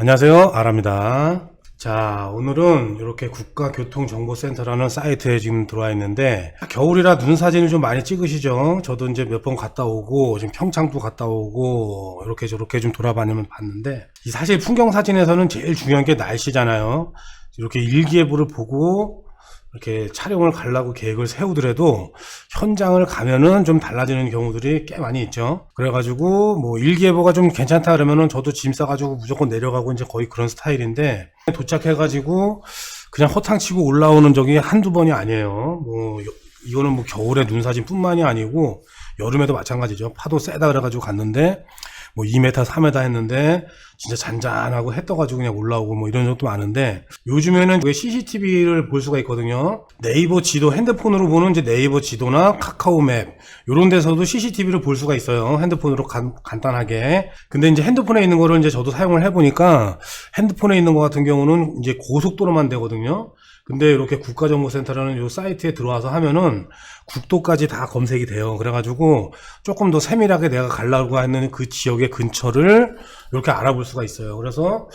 안녕하세요. 아랍니다. 자, 오늘은 이렇게 국가교통정보센터라는 사이트에 지금 들어와 있는데, 겨울이라 눈 사진을 좀 많이 찍으시죠? 저도 이제 몇 번 갔다 오고, 지금 평창도 갔다 오고, 이렇게 저렇게 좀 돌아다니면 봤는데, 이 사실 풍경 사진에서는 제일 중요한 게 날씨잖아요. 이렇게 일기예보를 보고, 이렇게 촬영을 가려고 계획을 세우더라도 현장을 가면은 좀 달라지는 경우들이 꽤 많이 있죠. 그래가지고 뭐 일기예보가 좀 괜찮다 그러면은 저도 짐 싸가지고 무조건 내려가고 이제 거의 그런 스타일인데 도착해가지고 그냥 허탕치고 올라오는 적이 한두 번이 아니에요. 뭐 여- 이거는 뭐 겨울에 눈 사진뿐만이 아니고 여름에도 마찬가지죠. 파도 세다 그래가지고 갔는데 뭐 2m, 3m 했는데 진짜 잔잔하고 해 떠가지고 그냥 올라오고 뭐 이런 적도 많은데 요즘에는 CCTV를 볼 수가 있거든요. 네이버 지도 핸드폰으로 보는 이제 네이버 지도나 카카오맵 이런 데서도 CCTV를 볼 수가 있어요. 핸드폰으로 간, 간단하게. 근데 이제 핸드폰에 있는 거를 이제 저도 사용을 해보니까 핸드폰에 있는 거 같은 경우는 이제 고속도로만 되거든요. 근데 이렇게 국가정보센터라는 이 사이트에 들어와서 하면은 국도까지 다 검색이 돼요. 그래가지고 조금 더 세밀하게 내가 가려고 하는 그 지역의 근처를 이렇게 알아볼 수가 있어요. 그래서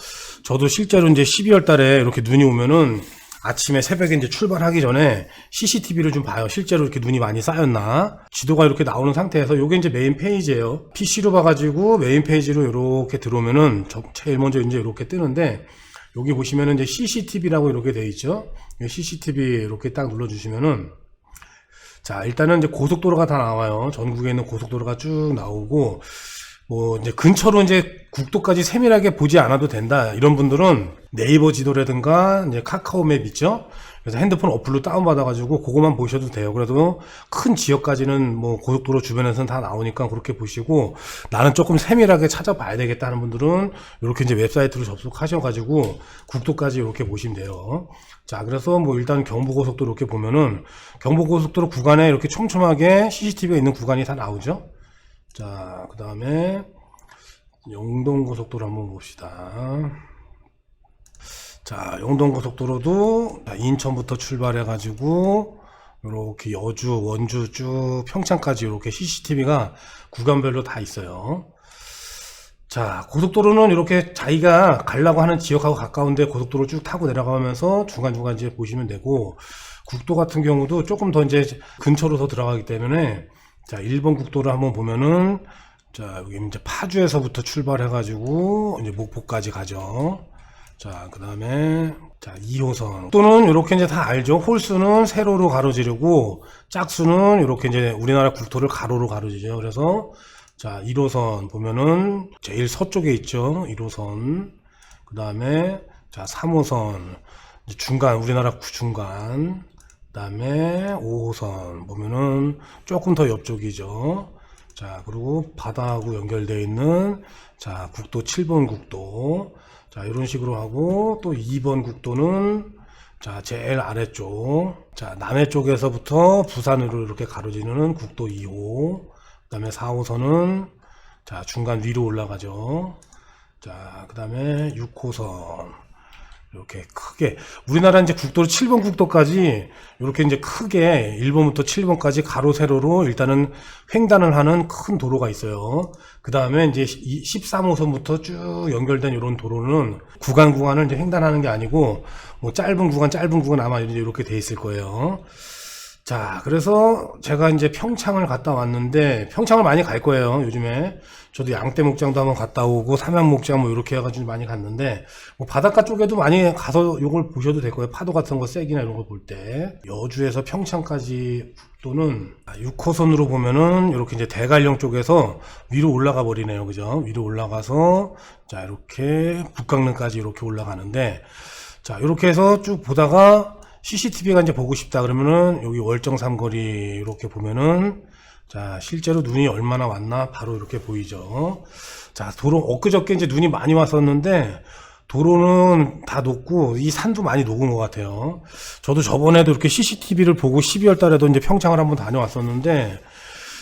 저도 실제로 이제 12월 달에 이렇게 눈이 오면은 아침에 새벽에 이제 출발하기 전에 CCTV를 좀 봐요. 실제로 이렇게 눈이 많이 쌓였나. 지도가 이렇게 나오는 상태에서 요게 이제 메인 페이지예요. PC로 봐가지고 메인 페이지로 이렇게 들어오면은 저- 제일 먼저 이제 이렇게 뜨는데 여기 보시면은 이제 CCTV라고 이렇게 돼 있죠. CCTV 이렇게 딱 눌러주시면은 자, 일단은 이제 고속도로가 다 나와요. 전국에 있는 고속도로가 쭉 나오고, 뭐, 이제 근처로 이제 국도까지 세밀하게 보지 않아도 된다. 이런 분들은 네이버 지도라든가 이제 카카오맵 있죠? 그래서 핸드폰 어플로 다운받아가지고 그거만 보셔도 돼요. 그래도 큰 지역까지는 뭐 고속도로 주변에서는 다 나오니까 그렇게 보시고 나는 조금 세밀하게 찾아봐야 되겠다 하는 분들은 이렇게 이제 웹사이트로 접속하셔가지고 국도까지 이렇게 보시면 돼요. 자, 그래서 뭐 일단 경부고속도로 이렇게 보면은 경부고속도로 구간에 이렇게 촘촘하게 CCTV가 있는 구간이 다 나오죠. 자, 그 다음에 영동고속도로 한번 봅시다. 자, 영동고속도로도 자, 인천부터 출발해가지고 이렇게 여주, 원주 쭉 평창까지 이렇게 CCTV가 구간별로 다 있어요. 자, 고속도로는 이렇게 자기가 가려고 하는 지역하고 가까운데 고속도로 쭉 타고 내려가면서 중간중간 이제 보시면 되고, 국도 같은 경우도 조금 더 이제 근처로 더 들어가기 때문에, 자, 1번 국도를 한번 보면은, 자, 여기 이제 파주에서부터 출발해가지고, 이제 목포까지 가죠. 자, 그 다음에, 자, 2호선. 또는 이렇게 이제 다 알죠. 홀수는 세로로 가로지르고, 짝수는 이렇게 이제 우리나라 국토를 가로로 가로지죠. 그래서, 자, 1호선 보면은 제일 서쪽에 있죠. 1호선. 그 다음에, 자, 3호선. 이제 중간, 우리나라 구- 중간. 그 다음에 5호선 보면은 조금 더 옆쪽이죠. 자, 그리고 바다하고 연결되어 있는, 자, 국도 7번 국도. 자, 이런 식으로 하고, 또 2번 국도는, 자, 제일 아래쪽. 자, 남해 쪽에서부터 부산으로 이렇게 가로지르는 국도 2호. 그 다음에 4호선은, 자, 중간 위로 올라가죠. 자, 그 다음에 6호선. 이렇게 크게 우리나라 이제 국도로 7번 국도까지 이렇게 이제 크게 1번부터 7번까지 가로 세로로 일단은 횡단을 하는 큰 도로가 있어요. 그 다음에 이제 13호선부터 쭉 연결된 이런 도로는 구간 구간을 이제 횡단하는 게 아니고 뭐 짧은 구간 짧은 구간 아마 이제 이렇게 돼 있을 거예요. 자, 그래서 제가 이제 평창을 갔다 왔는데, 평창을 많이 갈 거예요, 요즘에. 저도 양떼 목장도 한번 갔다 오고, 삼양 목장 뭐 이렇게 해가지고 많이 갔는데, 뭐 바닷가 쪽에도 많이 가서 이걸 보셔도 될 거예요. 파도 같은 거 세기나 이런 거볼 때. 여주에서 평창까지 국도는 6호선으로 보면은 이렇게 이제 대관령 쪽에서 위로 올라가 버리네요. 그죠? 위로 올라가서, 자, 이렇게 북강릉까지 이렇게 올라가는데, 자, 이렇게 해서 쭉 보다가 CCTV가 이제 보고 싶다 그러면은 여기 월정 삼거리 이렇게 보면은 자, 실제로 눈이 얼마나 왔나 바로 이렇게 보이죠. 자, 도로 엊그저께 이제 눈이 많이 왔었는데 도로는 다 녹고 이 산도 많이 녹은 것 같아요. 저도 저번에도 이렇게 CCTV를 보고 12월 달에도 이제 평창을 한번 다녀왔었는데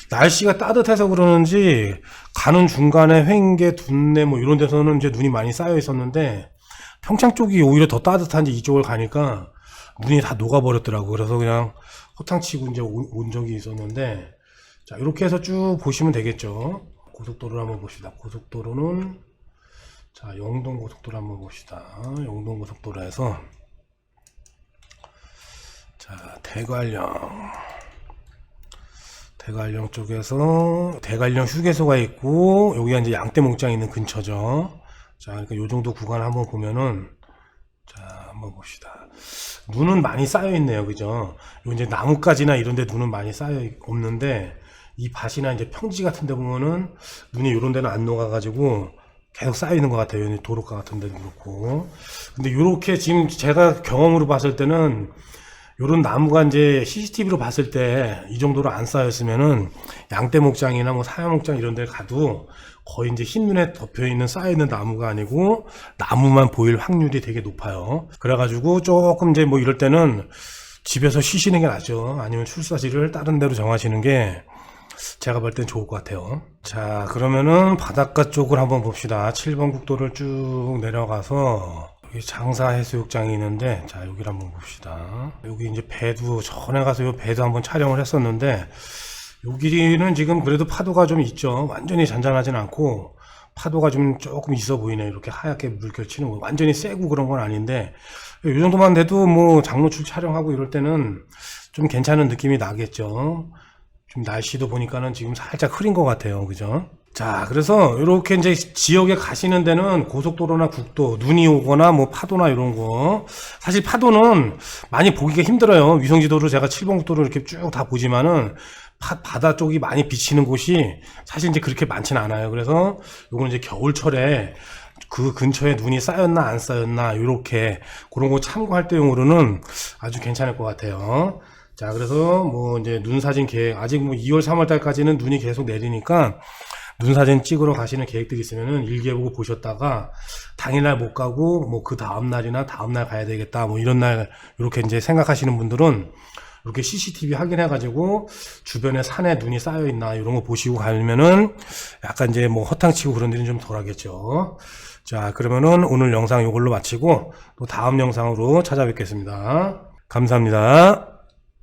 날씨가 따뜻해서 그러는지 가는 중간에 횡계, 둔내 뭐 이런 데서는 이제 눈이 많이 쌓여 있었는데 평창 쪽이 오히려 더 따뜻한지 이쪽을 가니까 눈이 다 녹아버렸더라고. 그래서 그냥 허탕치고 이제 온, 온 적이 있었는데 자 이렇게 해서 쭉 보시면 되겠죠. 고속도로를 한번 봅시다. 고속도로는 자, 영동 고속도로 한번 봅시다. 영동 고속도로에서 자, 대관령 대관령 쪽에서 대관령 휴게소가 있고 여기가 이제 양떼목장 있는 근처죠. 자, 그러니까 요 정도 구간 한번 보면은 자, 한번 봅시다. 눈은 많이 쌓여 있네요. 그죠? 요 이제 나뭇가지나 이런 데 눈은 많이 쌓여 있- 없는데 이 밭이나 이제 평지 같은 데 보면은 눈이 요런 데는 안 녹아 가지고 계속 쌓여 있는 것 같아요. 이 도로가 같은 데도 그렇고. 근데 요렇게 지금 제가 경험으로 봤을 때는 요런 나무가 이제 CCTV로 봤을 때 이 정도로 안 쌓였으면은 양떼 목장이나 뭐 사야 목장 이런 데 가도 거의 이제 흰눈에 덮여 있는 쌓여 있는 나무가 아니고 나무만 보일 확률이 되게 높아요. 그래가지고 조금 이제 뭐 이럴 때는 집에서 쉬시는 게 낫죠. 아니면 출사지를 다른 데로 정하시는 게 제가 볼 땐 좋을 것 같아요. 자, 그러면은 바닷가 쪽을 한번 봅시다. 7번 국도를 쭉 내려가서 여기 장사 해수욕장이 있는데 자, 여기를 한번 봅시다. 여기 이제 배도 전에 가서 요 배도 한번 촬영을 했었는데 여기는 지금 그래도 파도가 좀 있죠. 완전히 잔잔하진 않고 파도가 좀 조금 있어 보이네. 이렇게 하얗게 물결 치는 거. 완전히 세고 그런 건 아닌데 이 정도만 돼도 뭐 장노출 촬영하고 이럴 때는 좀 괜찮은 느낌이 나겠죠. 좀 날씨도 보니까는 지금 살짝 흐린 것 같아요. 그죠? 자, 그래서 이렇게 이제 지역에 가시는 데는 고속도로나 국도, 눈이 오거나 뭐 파도나 이런 거. 사실 파도는 많이 보기가 힘들어요. 위성지도로 제가 7번 국도를 이렇게 쭉 다 보지만은 파- 바다 쪽이 많이 비치는 곳이 사실 이제 그렇게 많지는 않아요. 그래서 요거는 이제 겨울철에 그 근처에 눈이 쌓였나 안 쌓였나 이렇게 그런 거 참고할 때용으로는 아주 괜찮을 것 같아요. 자, 그래서 뭐 이제 눈 사진 계획 아직 뭐 2월 3월 달까지는 눈이 계속 내리니까 눈 사진 찍으러 가시는 계획들이 있으면은 일기예보고 보셨다가 당일날 못 가고 뭐 그 다음 날이나 다음 날 가야 되겠다 뭐 이런 날 이렇게 이제 생각하시는 분들은 이렇게 CCTV 확인해 가지고 주변에 산에 눈이 쌓여 있나 이런 거 보시고 가면은 약간 이제 뭐 허탕치고 그런 일은 좀 덜하겠죠. 자, 그러면은 오늘 영상 이걸로 마치고 또 다음 영상으로 찾아뵙겠습니다. 감사합니다.